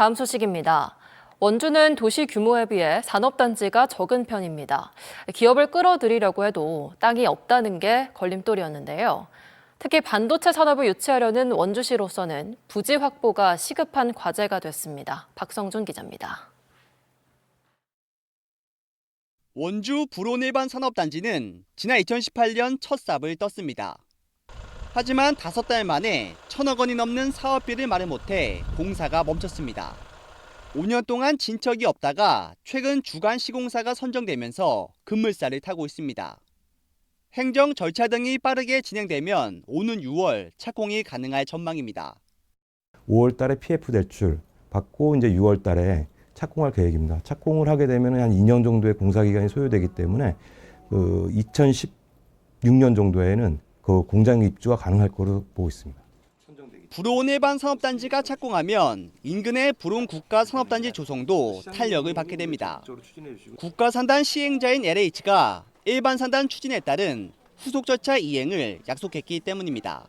다음 소식입니다. 원주는 도시 규모에 비해 산업단지가 적은 편입니다. 기업을 끌어들이려고 해도 땅이 없다는 게 걸림돌이었는데요. 특히 반도체 산업을 유치하려는 원주시로서는 부지 확보가 시급한 과제가 됐습니다. 박성준 기자입니다. 원주 불온일반 산업단지는 지난 2018년 첫 삽을 떴습니다. 하지만 다섯 달 만에 천억 원이 넘는 사업비를 마련 못해 공사가 멈췄습니다. 5년 동안 진척이 없다가 최근 주간 시공사가 선정되면서 급물살을 타고 있습니다. 행정 절차 등이 빠르게 진행되면 오는 6월 착공이 가능할 전망입니다. 5월 달에 PF 대출 받고 이제 6월 달에 착공할 계획입니다. 착공을 하게 되면 한 2년 정도의 공사 기간이 소요되기 때문에 그 2016년 정도에는 그 공장 입주가 가능할 거로 보고 있습니다. 불온 일반 산업단지가 착공하면 인근의 불온 국가 산업단지 조성도 탄력을 받게 됩니다. 국가 산단 시행자인 LH가 일반 산단 추진에 따른 후속 절차 이행을 약속했기 때문입니다.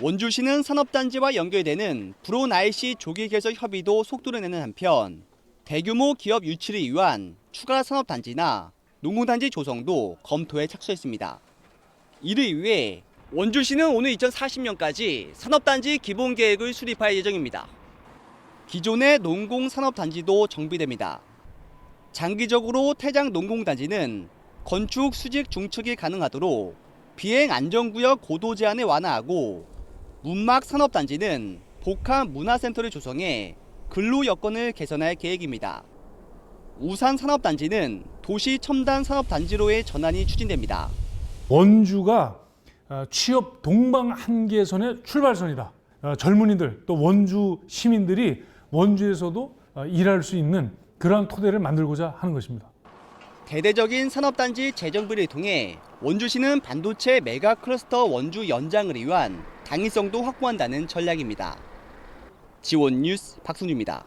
원주시는 산업단지와 연결되는 불온 IC 조기 개설 협의도 속도를 내는 한편 대규모 기업 유치를 위한 추가 산업단지나 농구단지 조성도 검토에 착수했습니다. 이를 위해 원주시는 오늘 2040년까지 산업단지 기본계획을 수립할 예정입니다. 기존의 농공산업단지도 정비됩니다. 장기적으로 태장 농공단지는 건축 수직 중축이 가능하도록 비행 안전구역 고도 제한을 완화하고 문막 산업단지는 복합 문화센터를 조성해 근로 여건을 개선할 계획입니다. 우산 산업단지는 도시 첨단 산업단지로의 전환이 추진됩니다. 원주가 어, 취업 동방 한계선의 출발선이다. 어, 젊은이들 또 원주 시민들이 원주에서도 어, 일할 수 있는 그러한 토대를 만들고자 하는 것입니다. 대대적인 산업단지 재정비를 통해 원주시는 반도체 메가 클러스터 원주 연장을 위한 당위성도 확보한다는 전략입니다. 지원 뉴스 박승주입니다.